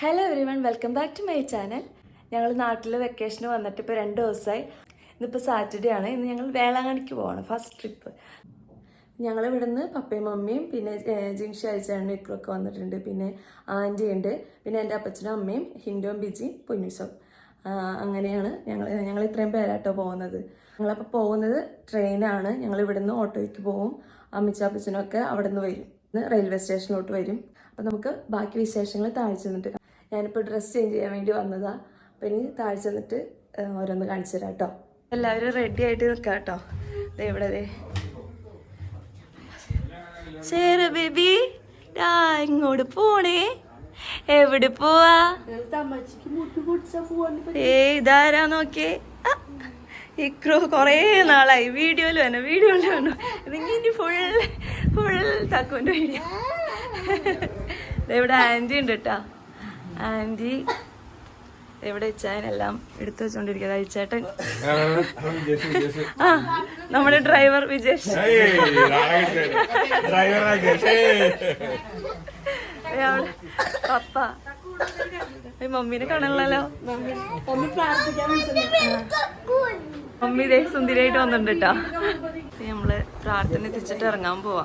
Hello everyone welcome back to my channel ഞങ്ങൾ നാട്ടിൽ വെക്കേഷന് വന്നിട്ട് ഇപ്പോൾ രണ്ട് ദിവസമായി ഇന്നിപ്പോൾ സാറ്റർഡേ ആണ്. ഇന്ന് ഞങ്ങൾ വേളാങ്കണിക്ക് പോവാണ് ഫസ്റ്റ് ട്രിപ്പ് ഞങ്ങൾ ഇവിടുന്ന് പപ്പയും മമ്മിയും പിന്നെ ജിൻഷി അയച്ചാണ് ഇക്കളൊക്കെ വന്നിട്ടുണ്ട്. പിന്നെ ആന്റി ഉണ്ട് പിന്നെ എന്റെ അപ്പച്ചനും അമ്മയും ഹിൻഡോം ബിജിയും പൊന്നൂസും. അങ്ങനെയാണ് ഞങ്ങൾ ഞങ്ങൾ ഇത്രയും പേരാട്ടോ പോകുന്നത്. ഞങ്ങളപ്പോൾ പോകുന്നത് ട്രെയിനാണ്. ഞങ്ങൾ ഇവിടുന്ന് ഓട്ടോയ്ക്ക് പോവും. അമ്മച്ചാപ്പച്ചനൊക്കെ അവിടെ നിന്ന് വരും. റെയിൽവേ സ്റ്റേഷനിലോട്ട് വരും. അപ്പം നമുക്ക് ബാക്കി വിശേഷങ്ങൾ താഴെ ചെന്നിട്ട് കാണാം. ഞാനിപ്പോൾ ഡ്രസ്സ് ചേഞ്ച് ചെയ്യാൻ വേണ്ടി വന്നതാ. അപ്പം ഇനി താഴെ ചെന്നിട്ട് ഓരോന്ന് കാണിച്ചു തരാം കേട്ടോ എല്ലാവരും റെഡി ആയിട്ട് നിൽക്കാം കേട്ടോ ദേ ഇവിടെ ദേ. ശരി ബേബി. ആ ഇങ്ങോട്ട് പോണേ. എവിടെ പോവാ? ഏ ഇതാരാ നോക്കിയേ? ഇക്രോ കൊറേ നാളായി. വീഡിയോയിൽ വേണം വീഡിയോയിൽ വേണം ഇനി ഫുൾ ഫുൾ തക്കുന്റെ വീഡിയോ ഇവിടെ ആന്റി ഉണ്ട് കേട്ടാ ആന്റി ഇവിടെ ഇച്ചായനെല്ലാം എടുത്തു വെച്ചോണ്ടിരിക്കുക അയച്ചേട്ടൻ ആ നമ്മുടെ ഡ്രൈവർ വിജേഷ്. പപ്പ. മമ്മീനെ കാണണല്ലോ മമ്മി ഇതേ സുന്ദരിയായിട്ട് വന്നിട്ടുണ്ട് കേട്ടോ നമ്മൾ പ്രാർത്ഥന എത്തിച്ചിട്ട് ഇറങ്ങാൻ പോവാ.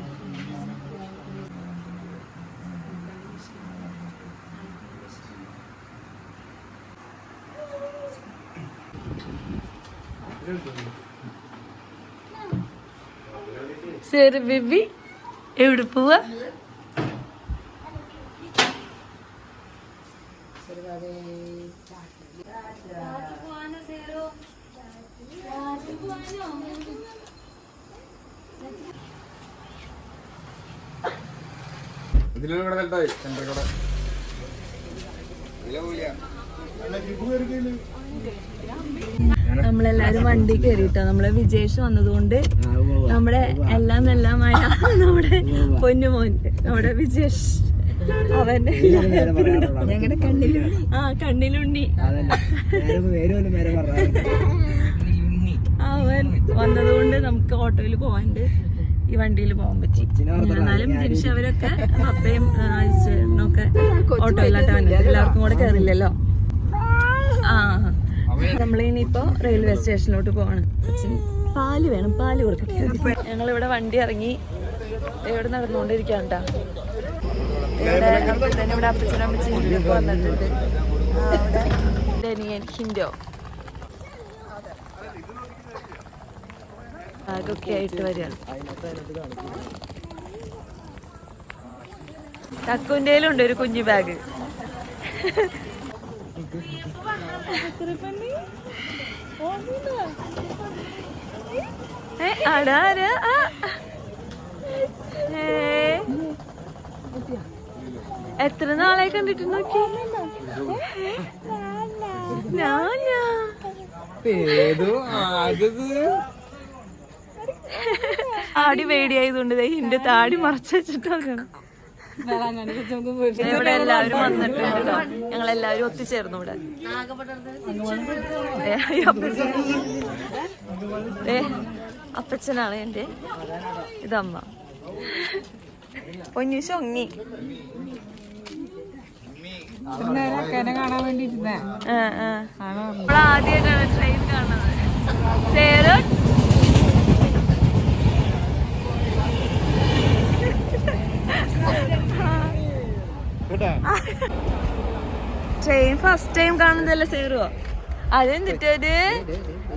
ശരി ബിബി എവിടെ പോവാ? ഇതിലൂടെ കൂടെ കണ്ടായി സെന്റർ കൂടെ. നമ്മളെല്ലാരും വണ്ടി കയറിട്ടോ നമ്മളെ വിജേഷ് വന്നതുകൊണ്ട് നമ്മുടെ എല്ലാം എല്ലാമായ നമ്മുടെ പൊന്നുമോൻ നമ്മുടെ വിജേഷ് അവന്റെ ഞങ്ങളുടെ കണ്ണിലുണ്ണി. ആ കണ്ണിലുണ്ണി. അവൻ വന്നതുകൊണ്ട് നമുക്ക് ഓട്ടോയിൽ പോവാണ്ട് ഈ വണ്ടിയിൽ പോകാൻ പറ്റി. എന്നാലും ജനിച്ച അവരൊക്കെ അപ്പയും ചേട്ടനൊക്കെ ഓട്ടോയിലാട്ട് വന്നത് എല്ലാവർക്കും കൂടെ കയറില്ലല്ലോ ആ. നമ്മളിനിയിപ്പോ റെയിൽവേ സ്റ്റേഷനിലോട്ട് പോവാണ്. പാൽ വേണം പാൽ കൊടുക്കട്ടെ ഞങ്ങൾ ഇവിടെ വണ്ടി ഇറങ്ങി ഇവിടെ നടന്നുകൊണ്ടിരിക്കുകയാണ് ട്ടാ. ഇവിടെ ഇവിടെ അപ്പച്ചനും അമ്മച്ചും ഹിന്ദുക്കെ വന്നിട്ടുണ്ട്. അനിയൻ ഹിന്ദോ ബാഗൊക്കെ ആയിട്ട് വരികയാണ്. തക്കുന്റെ ഉണ്ട് ഒരു കുഞ്ഞു ബാഗ്. എത്ര നാളായി കണ്ടിട്ട് നോക്കി ഞാനാ താടി പേടിയായതുകൊണ്ട് ദേ എന്റെ താടി മറച്ചു വെച്ചിട്ടാണ് ഇവിടെ എല്ലാവരും വന്നിട്ടുണ്ട് കേട്ടോ. ഞങ്ങൾ എല്ലാവരും ഒത്തുചേർന്നു ഇവിടെ. അപ്പച്ചനാണ് എന്റെ ഇതമ്മ. പൊന്നു ചൊങ്ങി ആദ്യമായിട്ടാണ് ട്രെയിൻ കാണുന്നത്. ട്രെയിൻ ഫസ്റ്റ് ടൈം കാണുന്നതല്ലേ സേറുവോ അതെന്തിട്ടത്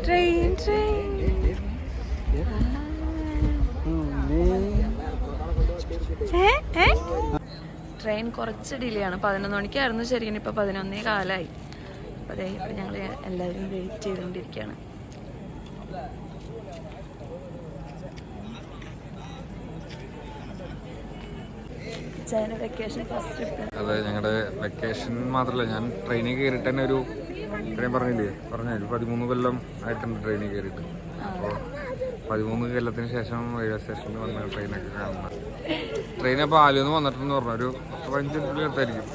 ട്രെയിൻ ട്രെയിൻ ട്രെയിൻ കുറച്ച് ഡിലേ ആണ്. പതിനൊന്ന് മണിക്കായിരുന്നു ശരിക്കും. ഇപ്പൊ പതിനൊന്നേ കാലായി. അപ്പൊ അതെ ഇപ്പൊ ഞങ്ങൾ എല്ലാവരും വെയിറ്റ് ചെയ്തുകൊണ്ടിരിക്കുകയാണ് ചൈന വെക്കേഷൻ ഫസ്റ്റ് ട്രിപ്പ് അതെ ഞങ്ങളുടെ വെക്കേഷൻ മാത്രമല്ല ഞാൻ ട്രെയിനിൽ കയറിയിട്ട് തന്നെ ഒരു ട്രെയിൻ പറഞ്ഞില്ലേ? പറഞ്ഞു ഒരു പതിമൂന്ന് കൊല്ലം ആയിട്ടുണ്ട് ട്രെയിനിൽ കയറിയിട്ട് അപ്പോൾ പതിമൂന്ന് കൊല്ലത്തിന് ശേഷം റെയിൽവേ സ്റ്റേഷനിൽ വന്ന ട്രെയിനൊക്കെ കാണുന്നത് ട്രെയിൻ അപ്പോൾ ആലുവന്ന് വന്നിട്ടെന്ന് പറഞ്ഞു. ഒരു പതിനഞ്ച് മിനിറ്റിൽ എടുത്തായിരിക്കും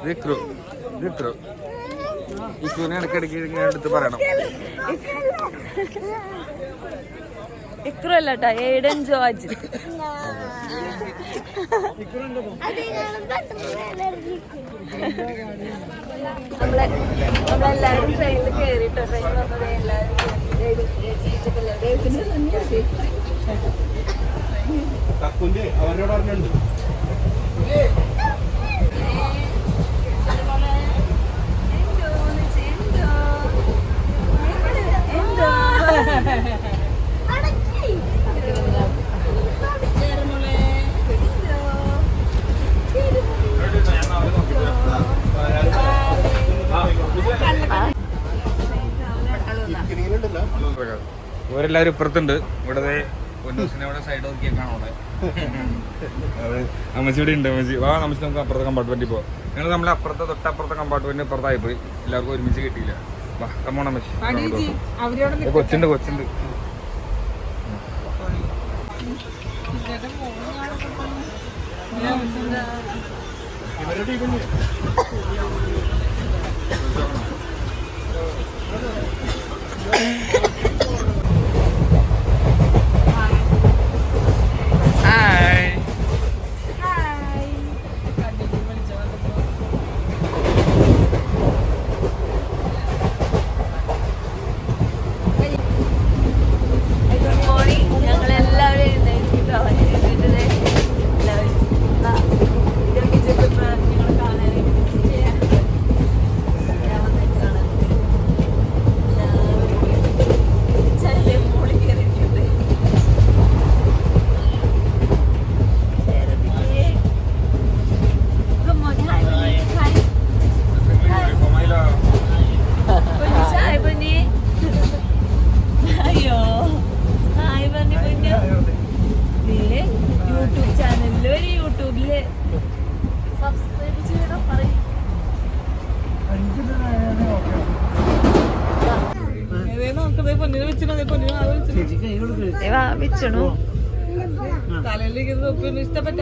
ഇത് ഇക്രു ഇത് ഇക്രു. ഇക്രുവിനെ ഇടയ്ക്കിടയ്ക്ക് ഇങ്ങനെ എടുത്ത് പറയണം. ഇക്രു അല്ല കേട്ടോ ജോർജ്. നമ്മളെ നമ്മളെല്ലാവരും ട്രെയിനിൽ കയറിട്ടോ ട്രെയിൻ വന്നത് എല്ലാവരും അവരോട് പറഞ്ഞിട്ടുണ്ട്. എന്തോ? എന്തോ? ഇവരെല്ലാവരും ഇപ്പുറത്തുണ്ട്. ഇവിടെ സൈഡ് അമ്മച്ചി ഇവിടെ ഉണ്ട് അമ്മച്ചി. വാ അമ്മച്ചി നമുക്ക് അപ്പുറത്തെ കമ്പാർട്ട്മെന്റിൽ പോവാം. ഞങ്ങൾ നമ്മളെ അപ്പുറത്തെ തൊട്ടപ്പുറത്തെ കമ്പാർട്ട്മെന്റ് അപ്പുറത്തായി പോയി. എല്ലാവർക്കും ഒരുമിച്ച് കിട്ടിയില്ല. വാ കമ്മോൺ അമ്മച്ചി. കൊച്ചുണ്ട് കൊച്ചുണ്ട്. ഹായ് സബ്സ്ക്രൈബ് ചെയ്യണം പറയും. വെച്ചണു. തലയിലേക്ക് തൊപ്പിന് ഇഷ്ടപ്പെട്ട?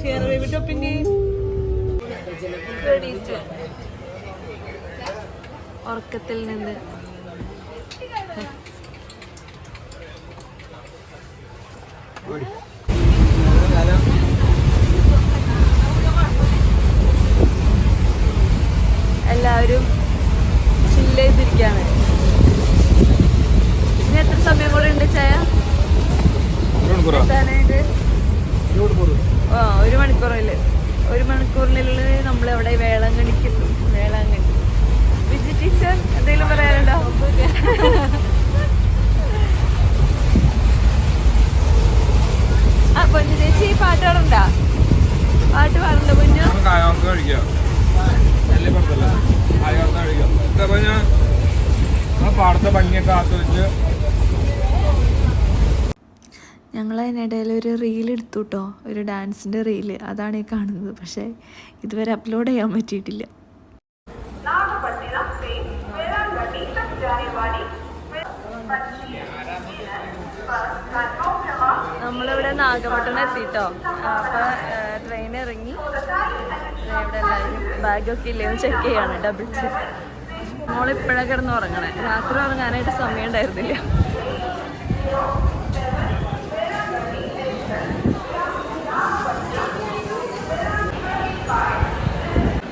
ഷെയർ ചെയ്തിട്ട് പിന്നെ ഉറക്കത്തിൽ നിന്ന്. എല്ലാവരും ഞങ്ങൾ അതിനിടയിൽ ഒരു റീൽ എടുത്തു കേട്ടോ ഒരു ഡാൻസിന്റെ റീൽ അതാണ് ഈ കാണുന്നത്. പക്ഷേ ഇതുവരെ അപ്ലോഡ് ചെയ്യാൻ പറ്റിയിട്ടില്ല. നമ്മളിവിടെ നാഗപട്ടണം എത്തിട്ടോ. അപ്പൊ ട്രെയിൻ ഇറങ്ങി. ഇവിടെ എല്ലാവരും ബാഗൊക്കെ ഇല്ലെന്ന് ചെക്ക് ചെയ്യാണ്. ഡബിൾ ചെക്ക് മോളിപ്പോഴാണ് കിടന്ന് ഉറങ്ങണേ രാത്രി ഉറങ്ങാനായിട്ട് സമയം ഉണ്ടായിരുന്നില്ല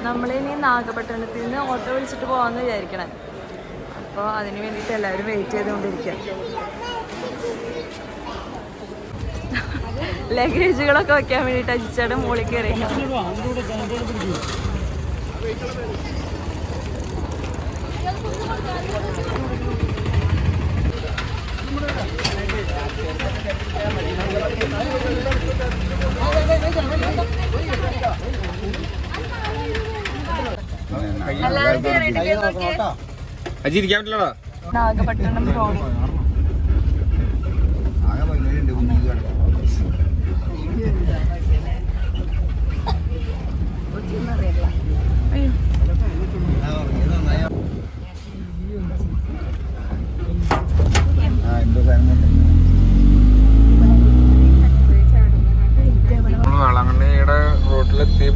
നമ്മളിനി നാഗപട്ടണത്തിൽ നിന്ന് ഓട്ടോ വിളിച്ചിട്ട് പോകാമെന്ന് വിചാരിക്കണം. അപ്പോൾ അതിന് വേണ്ടിയിട്ട് എല്ലാവരും വെയിറ്റ് ചെയ്തുകൊണ്ടിരിക്കുക ലഗേജുകളൊക്കെ വെക്കാൻ വേണ്ടിയിട്ട് അജിച്ചയുടെ മുകളിൽ കയറി Thank കയറിയിട്ട് നോക്കിയേ അജി ഇരിക്കാൻ പറ്റില്ലടാ നാഗപട്ടണം റോഡ്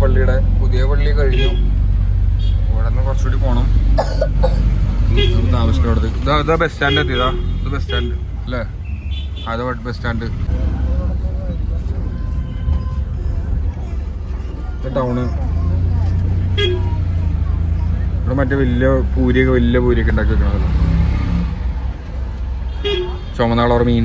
പള്ളി കഴിഞ്ഞു. ഇവിടെ നിന്ന് കുറച്ചുകൂടി പോണം. നമുക്ക് താമസിക്കുന്ന അവിടെ ഇതാ ഇതാ ബസ് സ്റ്റാൻഡ് എത്തിയതാ ഇത്. ബസ് സ്റ്റാൻഡ് അല്ലേ? അതാ ബസ് സ്റ്റാൻഡ് ടൗണ് ഇവിടെ മറ്റേ വലിയ പൂരിയൊക്കെ വലിയ പൂരിയൊക്കെ ഉണ്ടാക്കി വെക്കണതല്ലോ. ചുമന്നാളോർ മീൻ.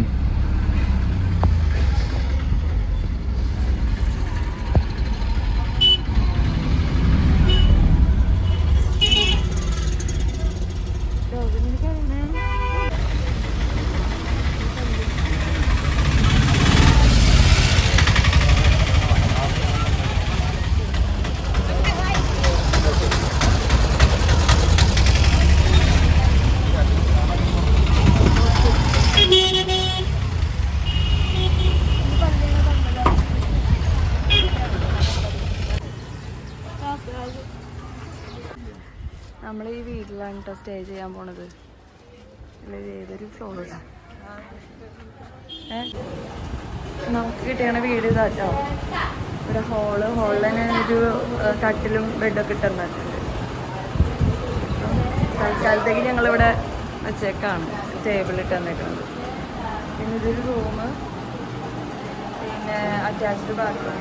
കേട്ടോ സ്റ്റേ ചെയ്യാൻ പോണത്. ഏതൊരു ഏ? നമുക്ക് കിട്ടിയ വീട് ഇതാട്ടോ ഇവിടെ ഹോൾ ഹോളിൽ തന്നെ ഒരു കട്ടിലും ബെഡൊക്കെ ഇട്ടിട്ടുണ്ട് തൽക്കാലത്തേക്ക് ഞങ്ങളിവിടെ വെച്ചേക്കാണ്. ടേബിൾ ഇട്ട് പിന്നെ ഇതൊരു റൂമ് പിന്നെ അറ്റാച്ച്ഡ് ബാത്റൂം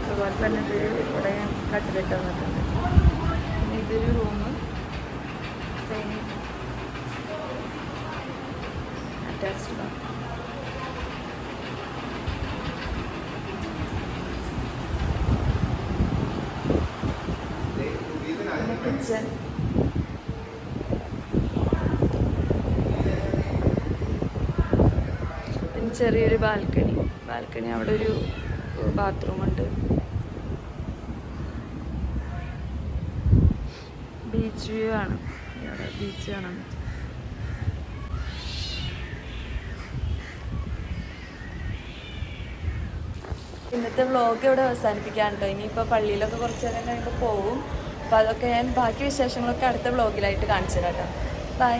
അതുപോലെ തന്നെ ഇതൊരു ഇവിടെ കട്ടിലിട്ട് തന്നിട്ടുണ്ട് പിന്നെ ഇതൊരു room same attached bathroom kitchen പിന്നെ ചെറിയൊരു ബാൽക്കണി. ബാൽക്കണി അവിടെ ഒരു ബാത്റൂം ഉണ്ട്. ബീച്ച് വ്യൂ ആണ്. കാണാൻ പറ്റും ഇന്നത്തെ വ്ളോഗ് ഇവിടെ അവസാനിപ്പിക്കാൻ കേട്ടോ ഇനിയിപ്പോൾ പള്ളിയിലൊക്കെ കുറച്ച് നേരം കഴിയുമ്പോൾ പോവും. അപ്പോൾ അതൊക്കെ ഞാൻ ബാക്കി വിശേഷങ്ങളൊക്കെ അടുത്ത വ്ളോഗിലായിട്ട് കാണിച്ചു തരാം കേട്ടോ. ബൈ